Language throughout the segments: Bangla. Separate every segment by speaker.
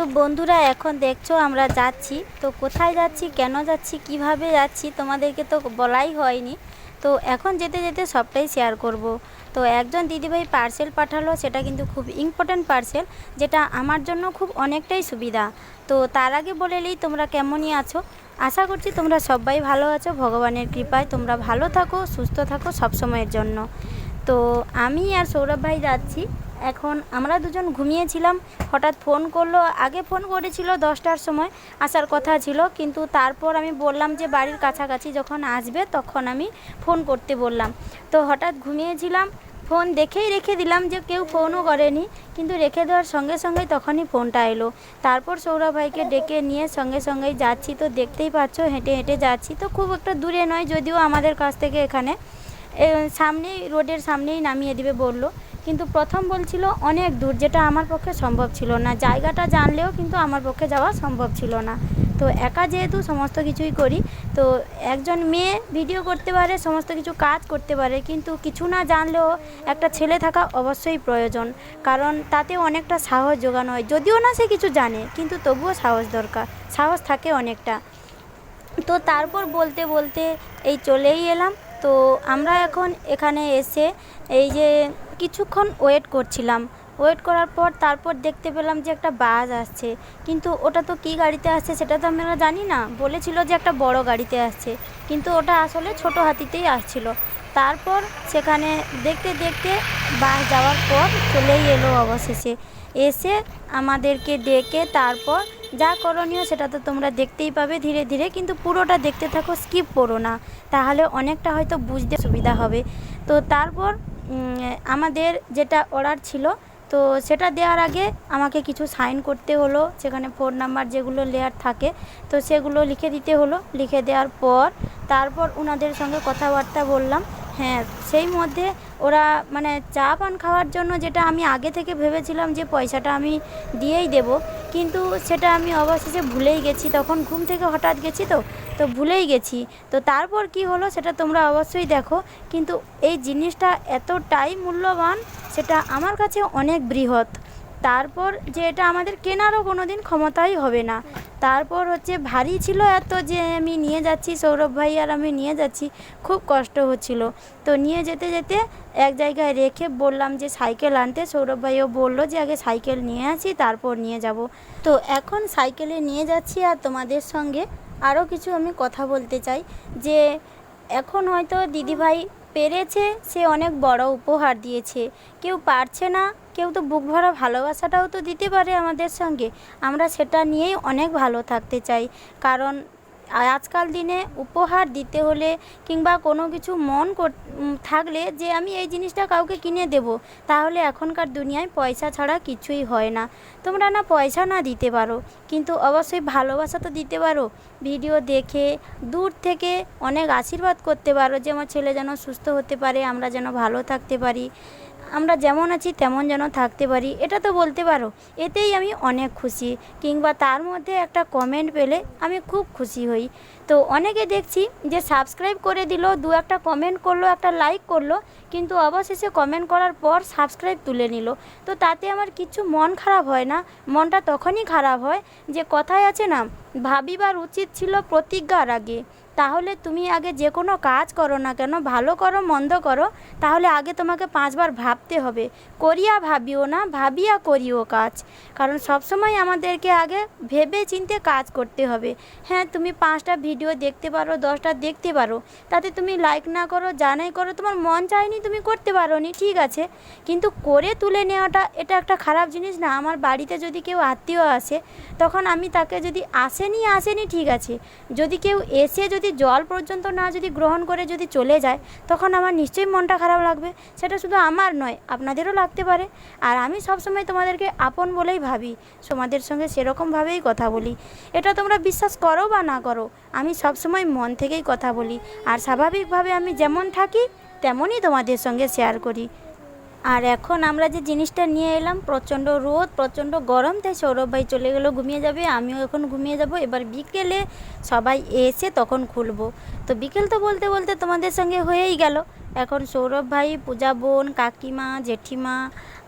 Speaker 1: তো বন্ধুরা, এখন দেখছ আমরা যাচ্ছি। তো কোথায় যাচ্ছি, কেন যাচ্ছি, কীভাবে যাচ্ছি, তোমাদেরকে তো বলাই হয়নি। তো এখন যেতে যেতে সবটাই শেয়ার করব। তো একজন দিদিভাই পার্সেল পাঠালো, সেটা কিন্তু খুব ইম্পর্ট্যান্ট পার্সেল যেটা আমার জন্য খুব অনেকটাই সুবিধা। তো তার আগে বলে নিই, তোমরা কেমনই আছো? আশা করছি তোমরা সবাই ভালো আছো, ভগবানের কৃপায় তোমরা ভালো থাকো, সুস্থ থাকো সব সময়ের জন্য। তো আমি আর সৌরভ ভাই যাচ্ছি। এখন আমরা দুজন ঘুমিয়েছিলাম, হঠাৎ ফোন করল, আগে ফোন করেছিল দশটার সময়, আসার কথা ছিল, কিন্তু তারপর আমি বললাম যে বাড়ির কাছাকাছি যখন আসবে তখন আমি ফোন করতে বললাম। তো হঠাৎ ঘুমিয়েছিলাম, ফোন দেখেই রেখে দিলাম যে কেউ ফোনও করেনি, কিন্তু রেখে দেওয়ার সঙ্গে সঙ্গেই তখনই ফোনটা এলো। তারপর সৌরভ ভাইকে ডেকে নিয়ে সঙ্গে সঙ্গেই যাচ্ছি, তো দেখতেই পাচ্ছ হেঁটে হেঁটে যাচ্ছি, তো খুব একটা দূরে নয়, যদিও আমাদের কাছ থেকে এখানে সামনেই, রোডের সামনেই নামিয়ে দিবে বলল। কিন্তু প্রথম বলছিল অনেক দূর, যেটা আমার পক্ষে সম্ভব ছিল না। জায়গাটা জানলেও কিন্তু আমার পক্ষে যাওয়া সম্ভব ছিল না। তো একা যেহেতু সমস্ত কিছুই করি, তো একজন মেয়ে ভিডিও করতে পারে, সমস্ত কিছু কাজ করতে পারে, কিন্তু কিছু না জানলেও একটা ছেলে থাকা অবশ্যই প্রয়োজন। কারণ তাতে অনেকটা সাহস যোগানো হয়। যদিও না সে কিছু জানে, কিন্তু তবুও সাহস দরকার। সাহস থাকে অনেকটা। তো তারপর বলতে বলতে এই চলেই এলাম। তো আমরা এখন এখানে এসে এই যে কিছুক্ষণ ওয়েট করছিলাম। ওয়েট করার পর তারপর দেখতে পেলাম যে একটা বাস আসছে। কিন্তু ওটা তো কী গাড়িতে আসছে সেটা তো আমরা জানি না। বলেছিল যে একটা বড় গাড়িতে আসছে। কিন্তু ওটা আসলে ছোট হাতিতেই আসছিল। তারপর সেখানে দেখতে দেখতে বাস যাওয়ার পর চলেই এলো অবশেষে। এসে আমাদেরকে ডেকে তারপর যা করণীয় সেটা তো তোমরা দেখতেই পাবে ধীরে ধীরে। কিন্তু পুরোটা দেখতে থাকো স্কিপ করো না। তাহলে অনেকটা হয়তো বুঝতে সুবিধা হবে। তো তারপর আমাদের যেটা অর্ডার ছিল, তো সেটা দেওয়ার আগে আমাকে কিছু সাইন করতে হলো, সেখানে ফোন নাম্বার যেগুলো লেয়ার থাকে, তো সেগুলো লিখে দিতে হলো। লিখে দেওয়ার পর, তারপর ওনাদের সঙ্গে কথাবার্তা বললাম। হ্যাঁ সেই মধ্যে ওরা মানে চা পান খাওয়ার জন্য যেটা আমি আগে থেকে ভেবেছিলাম যে পয়সাটা আমি দিয়েই দেব কিন্তু সেটা আমি অবশেষে ভুলেই গেছি। তখন ঘুম থেকে হঠাৎ গেছি তো তো ভুলেই গেছি। তো তারপর কি হলো সেটা তোমরা অবশ্যই দেখো। কিন্তু এই জিনিসটা এতটাই মূল্যবান, সেটা আমার কাছে অনেক বৃহৎ। তারপর যে এটা আমাদের কেনারও কোনো দিন ক্ষমতাই হবে না। তারপর হচ্ছে ভারী ছিল এত যে আমি নিয়ে যাচ্ছি, সৌরভ ভাই আর আমি নিয়ে যাচ্ছি, খুব কষ্ট হচ্ছিল। তো নিয়ে যেতে যেতে এক জায়গায় রেখে বললাম যে সাইকেল আনতে, সৌরভ ভাইও বলল যে আগে সাইকেল নিয়ে আসি, তারপর নিয়ে যাব। তো এখন সাইকেলে নিয়ে যাচ্ছি আর তোমাদের সঙ্গে আরও কিছু আমি কথা বলতে চাই। যে এখন হয়তো দিদিভাই পেরেছে, সে অনেক বড় উপহার দিয়েছে। কেউ পারছে না কেউ তো বুক ভরা ভালোবাসাটাও তো দিতে পারে আমাদের সঙ্গে। আমরা সেটা নিয়েই অনেক ভালো থাকতে চাই। কারণ আজকাল দিনে উপহার দিতে হলে কিংবা কোনো কিছু মন থাকলে যে আমি এই জিনিসটা কাউকে কিনে দেব, তাহলে এখনকার দুনিয়ায় পয়সা ছাড়া কিছুই হয় না। তোমরা না পয়সা না দিতে পারো, কিন্তু অবশ্যই ভালোবাসা তো দিতে পারো। ভিডিও দেখে দূর থেকে অনেক আশীর্বাদ করতে পারো যে আমার ছেলে যেন সুস্থ হতে পারে, আমরা যেন ভালো থাকতে পারি, আমরা যেমন আছি তেমন যেন থাকতে পারি, এটা তো বলতে পারো। এতেই আমি অনেক খুশি, কিংবা তার মধ্যে একটা কমেন্ট পেলে আমি খুব খুশি হই। তো অনেকে দেখছি যে সাবস্ক্রাইব করে দিল, দু একটা কমেন্ট করল, একটা লাইক করল, কিন্তু অবশেষে কমেন্ট করার পর সাবস্ক্রাইব তুলে নিল। তো তাতে আমার কিছু মন খারাপ হয় না, মনটা তখনই খারাপ হয় যে কথায় আছে না ভাবিবার উচিত ছিল প্রতিজ্ঞার আগে। তাহলে তুমি আগে যে কোনো কাজ করো না কেন, ভালো করো, মন্দ করো, তাহলে আগে তোমাকে পাঁচবার ভাবতে হবে। করিয়া ভাবিও না, ভাবিয়া করিও কাজ। কারণ সবসময় আমাদেরকে আগে ভেবে চিনতে কাজ করতে হবে। হ্যাঁ তুমি পাঁচটা ভিডিও দেখতে পারো, দশটা দেখতে পারো। তাতে তুমি লাইক না করো জানাই করো, তোমার মন চায়নি তুমি করতে পারো নি ঠিক আছে? কিন্তু করে তুলে নেওয়াটা এটা একটা খারাপ জিনিস না। আমার বাড়িতে যদি কেউ আত্মীয় আসে, তখন আমি তাকে যদি আসেনি আসেনি, ঠিক আছে। যদি কেউ এসে যদি জল পর্যন্ত না যদি গ্রহণ করে যদি চলে যায়, তখন আমার নিশ্চয়ই মনটা খারাপ লাগবে। সেটা শুধু আমার নয়, আপনাদেরও লাগতে পারে। আর আমি সবসময় তোমাদেরকে আপন বলেই ভাবি, তোমাদের সঙ্গে সেরকমভাবেই কথা বলি। এটা তোমরা বিশ্বাস করো বা না করো, আমি সবসময় মন থেকেই কথা বলি। আর স্বাভাবিকভাবে আমি যেমন থাকি, তেমনই তোমাদের সঙ্গে শেয়ার করি। আর এখন আমরা যে জিনিসটা নিয়ে এলাম, প্রচণ্ড রোদ, প্রচণ্ড গরম, তাই সৌরভ ভাই চলে গেলো, ঘুমিয়ে যাবে। আমিও এখন ঘুমিয়ে যাব। এবার বিকেলে সবাই এসে তখন খুলবো। তো বিকেল তো বলতে বলতে তোমাদের সঙ্গে হয়েই গেল। এখন সৌরভ ভাই, পূজা বোন, কাকিমা, জেঠিমা,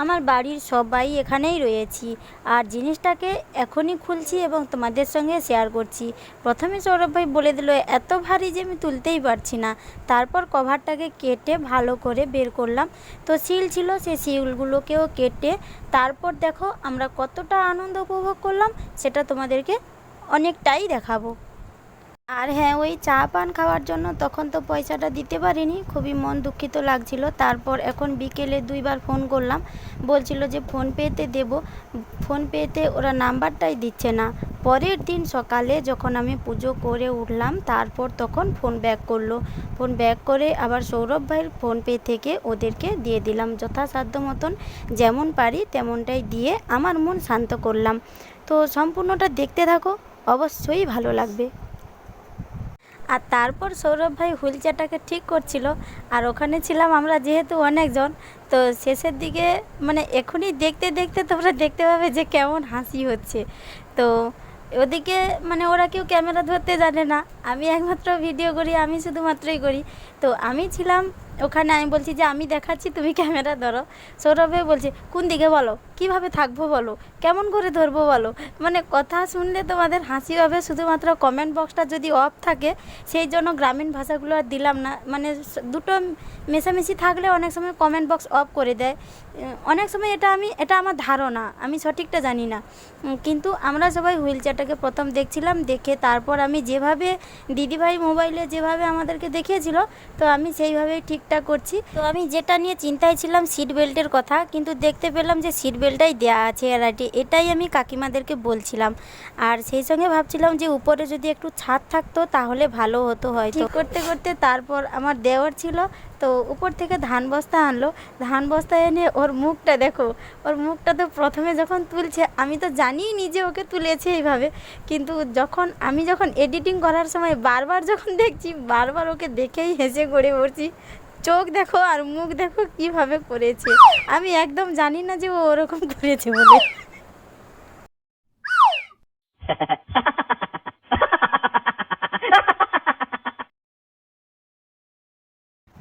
Speaker 1: আমার বাড়ির সবাই এখানেই রয়েছি। আর জিনিসটাকে এখনই খুলছি এবং তোমাদের সঙ্গে শেয়ার করছি। প্রথমে সৌরভ ভাই বলে দিল, এত ভারী যে আমি তুলতেই পারছি না। তারপর কভারটাকে কেটে ভালো করে বের করলাম। তো শিল ছিল সেই শিলগুলোকেও কেটে তারপর দেখো আমরা কতটা আনন্দ উপভোগ করলাম, সেটা তোমাদেরকে অনেকটাই দেখাবো। আর হ্যাঁ ওই চা পান খাওয়ার জন্য তখন তো পয়সাটা দিতে পারিনি। খুবই মন দুঃখিত লাগছিল। তারপর এখন বিকেলে দুইবার ফোন করলাম। বলছিল যে ফোন পেতে দেব। ফোন পেতে ওরা নাম্বারটাই দিচ্ছে না। পরের দিন সকালে যখন আমি পুজো করে উঠলাম, তারপর তখন ফোন ব্যাক করল। ফোন ব্যাক করে আবার সৌরভ ভাইয়ের ফোনপে থেকে ওদেরকে দিয়ে দিলাম। যথাসাধ্য মতন যেমন পারি তেমনটাই দিয়ে আমার মন শান্ত করলাম। তো সম্পূর্ণটা দেখতে থাকো। অবশ্যই ভালো লাগবে। আর তারপর সৌরভ ভাই হুইল চেয়ারটাকে ঠিক করছিল। আর ওখানে ছিলাম আমরা যেহেতু অনেকজন, তো শেষের দিকে মানে এখনই দেখতে দেখতে তোমরা দেখতে পাবে যে কেমন হাসি হচ্ছে। তো ওদিকে মানে ওরা কেউ ক্যামেরা ধরতে জানে না। আমি একমাত্র ভিডিও করি, আমি শুধুমাত্রই করি। তো আমি ছিলাম, ওখানে আমি বলছি যে আমি দেখাচ্ছি, তুমি ক্যামেরা ধরো। সৌরভে বলছে, কোন দিকে বলো? কীভাবে থাকব বলো? কেমন করে ধরবো বলো? মানে কথা শুনলে তোমাদের হাসি হবে, শুধুমাত্র কমেন্ট বক্সটা যদি অফ থাকে, সেই জন্য গ্রামীণ ভাষাগুলো আর দিলাম না। মানে দুটো মেশামেশি থাকলে অনেক সময় কমেন্ট বক্স অফ করে দেয়। অনেক সময় এটা আমি, এটা আমার ধারণা, আমি সঠিকটা জানি না। কিন্তু আমরা সবাই হুইল চেয়ারটাকে প্রথম দেখছিলাম, দেখে তারপর আমি যেভাবে দিদিভাই মোবাইলে যেভাবে আমাদেরকে দেখিয়েছিল, তো আমি সেইভাবেই ঠিকঠাক করছি। তো আমি যেটা নিয়ে চিন্তায় ছিলাম সিট বেল্টের কথা, কিন্তু দেখতে পেলাম যে সিট বেল্টটাই দেওয়া আছে আর এটি- এটাই আমি কাকিমাদেরকে বলছিলাম। আর সেই সঙ্গে ভাবছিলাম যে উপরে যদি একটু ছাদ থাকতো তাহলে ভালো হতো হয় ঠিক করতে করতে তারপর আমার দেওয়ার ছিল, তো উপর থেকে ধান বস্তা আনলো। ধান বস্তা এনে ওর মুখটা দেখো, ওর মুখটা তো প্রথমে যখন তুলছে, আমি তো জানিই নিজে ওকে তুলেছে এইভাবে। কিন্তু যখন, আমি যখন এডিটিং করার সময় বারবার যখন দেখছি, বারবার ওকে দেখেই হেসে গড়ে পড়ছি চোখ দেখো আর মুখ দেখো কীভাবে করেছে। আমি একদম জানি না যে ও ওরকম করেছে বলে।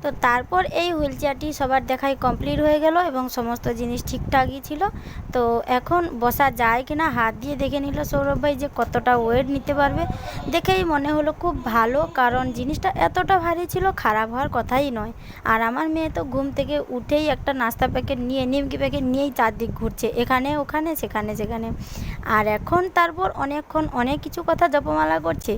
Speaker 1: তো তারপর এই হুইল চেয়ারটি সবার দেখাই কমপ্লিট হয়ে গেল এবং সমস্ত জিনিস ঠিকঠাকই ছিল। তো এখন বসা যায় কিনা হাত দিয়ে দেখে নিল সৌরভ ভাই যে কতটা ওয়েট নিতে পারবে। দেখেই মনে হলো খুব ভালো কারণ জিনিসটা এতটা ভারী ছিল, খারাপ হওয়ার কথাই নয়। আর আমার মেয়ে তো ঘুম থেকে উঠেই একটা নাস্তা প্যাকেট নিয়ে, নিমকি প্যাকেট নিয়েই চারদিক ঘুরছে, এখানে, ওখানে, সেখানে সেখানে। আর এখন তারপর অনেকক্ষণ অনেক কিছু কথা জপমালা করছে।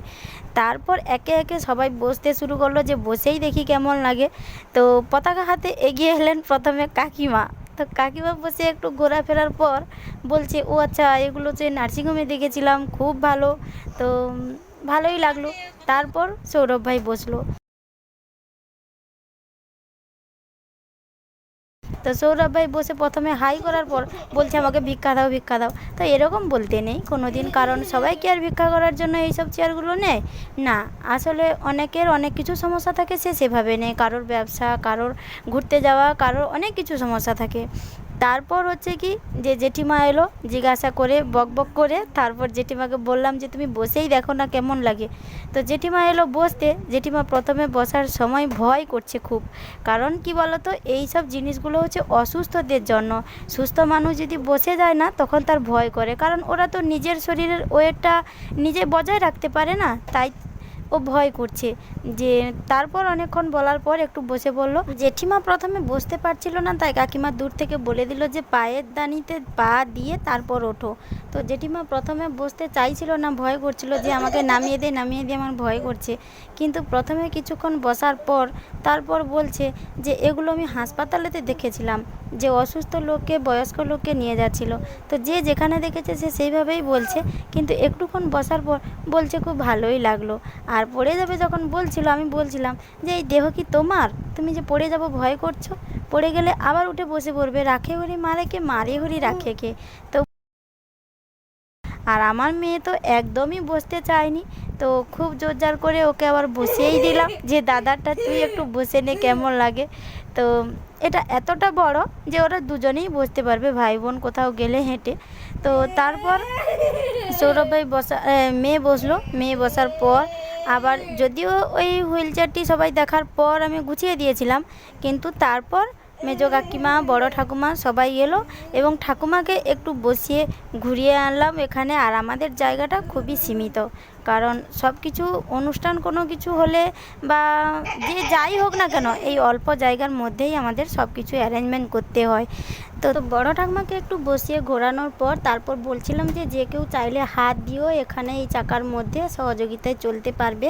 Speaker 1: তারপর একে একে সবাই বসতে শুরু করল যে বসেই দেখি কেমন লাগে। তো পতাকা হাতে এগিয়ে এলেন প্রথমে কাকিমা। তো কাকিমা বসে একটু ঘোরাফেরার পর বলছে, ও আচ্ছা এগুলো যে নার্সিংহোমে দেখেছিলাম, খুব ভালো। তো ভালোই লাগল। তারপর সৌরভ ভাই বসল। তো সৌরভ ভাই বসে প্রথমে হাই করার পর বলছে, আমাকে ভিক্ষা দাও ভিক্ষা দাও। তো এরকম বলতে নেই। কোনো দিন কারণ সবাই কি আর ভিক্ষা করার জন্য এইসব চেয়ারগুলো নেয়? না, আসলে অনেকের অনেক কিছু সমস্যা থাকে, সে সেভাবে নেয়। কারোর ব্যবসা, কারোর ঘুরতে যাওয়া, কারোর অনেক কিছু সমস্যা থাকে। তারপর হচ্ছে কি যে জেঠিমা এলো, জিজ্ঞাসা করে, বক বক করে, তারপর জেঠিমাকে বললাম যে, তুমি বসেই দেখো না কেমন লাগে? তো জেঠিমা এলো বসতে, জেঠিমা প্রথমে বসার সময় ভয় করছে খুব। কারণ কি বলতো, এই সব জিনিসগুলো হচ্ছে অসুস্থদের জন্য। সুস্থ মানুষ যদি বসে যায় না, তখন তার ভয় করে। কারণ ওরা তো নিজের শরীরের ওয়েটটা নিজে বজায় রাখতে পারে না। তাই ও ভয় করছে। যে তারপর অনেকক্ষণ বলার পর একটু বসে বলল, জেঠিমা প্রথমে বসতে পারছিল না, তাই কাকিমা দূর থেকে বলে দিল যে পায়ের দানিতে পা দিয়ে তারপর ওঠো। তো জেঠিমা প্রথমে বসতে চাইছিল না, ভয় করছিল যে আমাকে নামিয়ে দে, নামিয়ে দিয়ে আমার ভয় করছে। কিন্তু প্রথমে কিছুক্ষণ বসার পর তারপর বলছে যে, এগুলো আমি হাসপাতালেতে দেখেছিলাম। যে অসুস্থ লোককে, বয়স্ক লোককে নিয়ে যাচ্ছিল। তো যে যেখানে দেখেছে সে সেইভাবেই বলছে। কিন্তু একটুক্ষণ বসার পর বলছে, খুব ভালোই লাগল। আর পড়ে যাবে যখন বলছিল, আমি বলছিলাম যে, এই দেহ কি তোমার? তুমি যে পড়ে যাব, ভয় করছ? পড়ে গেলে আবার উঠে বসে পড়বে, রাখে হরি মারে কে, মারে হরি রাখে কে? তো আর আমার মেয়ে তো একদমই বসতে চায়নি। তো খুব জোরজার করে ওকে আবার বসিয়েই দিলাম যে দাদারটা তুই একটু বসে নে, কেমন লাগে? তো এটা এতটা বড় যে ওরা দুজনেই বসতে পারবে ভাই বোন কোথাও গেলে হেঁটে। তো তারপর সৌরভ ভাই বসা মেয়ে বসল। মেয়ে বসার পর আবার যদিও ওই হুইল চেয়ারটি সবাই দেখার পর আমি গুছিয়ে দিয়েছিলাম, কিন্তু তারপর মেজো কাকিমা, বড় ঠাকুমা সবাই এলো এবং ঠাকুমাকে একটু বসিয়ে ঘুরিয়ে আনলাম এখানে। আর আমাদের জায়গাটা খুবই সীমিত। কারণ সব কিছু অনুষ্ঠান কোনো কিছু হলে বা যে যাই হোক না কেন, এই অল্প জায়গার মধ্যেই আমাদের সব কিছু অ্যারেঞ্জমেন্ট করতে হয়। তো বড় ঠাকুমাকে একটু বসিয়ে ঘোরানোর পর তারপর বলছিলাম যে যে কেউ চাইলে হাত দিয়েও এখানে এই চাকার মধ্যে সহযোগিতায় চলতে পারবে।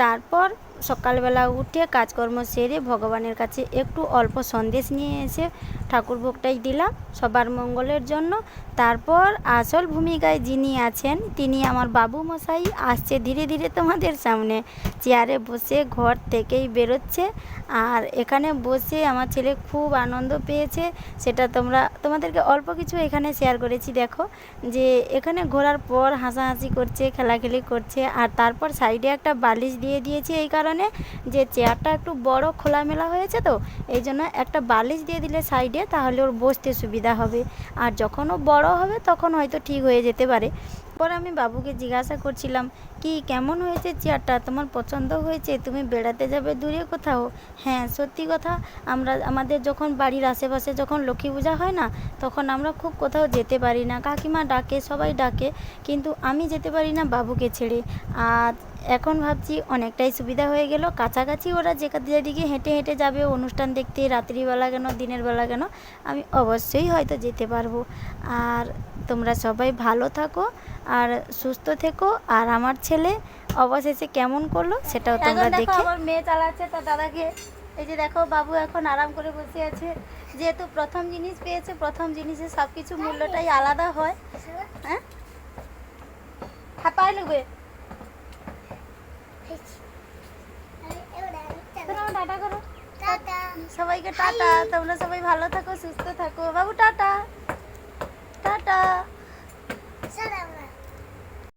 Speaker 1: তারপর সকালবেলা উঠে কাজকর্ম সেরে ভগবানের কাছে একটু অল্প সন্দেশ নিয়ে এসে ঠাকুর ভোগটাই দিলাম সবার মঙ্গলের জন্য। তারপর আসল ভূমিকায় যিনি আছেন, তিনি আমার বাবু মশাই আসছে ধীরে ধীরে তোমাদের সামনে। চেয়ারে বসে ঘর থেকেই বেরোচ্ছে আর এখানে বসে আমার ছেলে খুব আনন্দ পেয়েছে। সেটা তোমরা, তোমাদেরকে অল্প কিছু এখানে শেয়ার করেছি, দেখো। যে এখানে ঘোরার পর হাসাহাসি করছে, খেলাখেলি করছে আর তারপর সাইডে একটা বালিশ দিয়ে দিয়েছি। এই কারণে যে চেয়ারটা একটু বড় খোলামেলা হয়েছে তো, এই জন্য একটা বালিশ দিয়ে দিলে সাইডে, তাহলে ওর বসতে সুবিধা হবে। আর যখন ও বড় হবে, তখন হয়তো ঠিক হয়ে যেতে পারে। পর আমি বাবুকে জিজ্ঞাসা করছিলাম, কি, কেমন হয়েছে চেয়ারটা? তোমার পছন্দ হয়েছে? তুমি বেড়াতে যাবে দূরে কোথাও? হ্যাঁ সত্যি কথা, আমরা, আমাদের যখন বাড়ির আশেপাশে যখন লক্ষ্মী পূজা হয় না, তখন আমরা খুব কোথাও যেতে পারি না। কাকিমা ডাকে, সবাই ডাকে, কিন্তু আমি যেতে পারি না বাবুকে ছেড়ে। আর এখন ভাবছি অনেকটাই সুবিধা হয়ে গেল। কাছাকাছি ওরা যে যেদিকে হেঁটে হেঁটে যাবে অনুষ্ঠান দেখতে রাত্রিবেলা কেন দিনের বেলা কেন আমি অবশ্যই হয়তো যেতে পারব। আর তোমরা সবাই ভালো থাকো আর সুস্থ থেকো। আর আমার ছেলে অবশেষে কেমন করল সেটাও তোমরা দেখে আমার মেয়ে চালাচ্ছে তার দাদাকে। এই যে দেখো বাবু এখন আরাম করে বসে আছে। যেহেতু প্রথম জিনিস পেয়েছে প্রথম জিনিসের সব কিছু মূল্যটাই আলাদা হয়। হ্যাঁ? হ্যাঁ পায়ে লাগবে টাটা সবাইকে টাটা। তোমরা সবাই ভালো থাকো সুস্থ থাকো। বাবু টাটা। টাটা।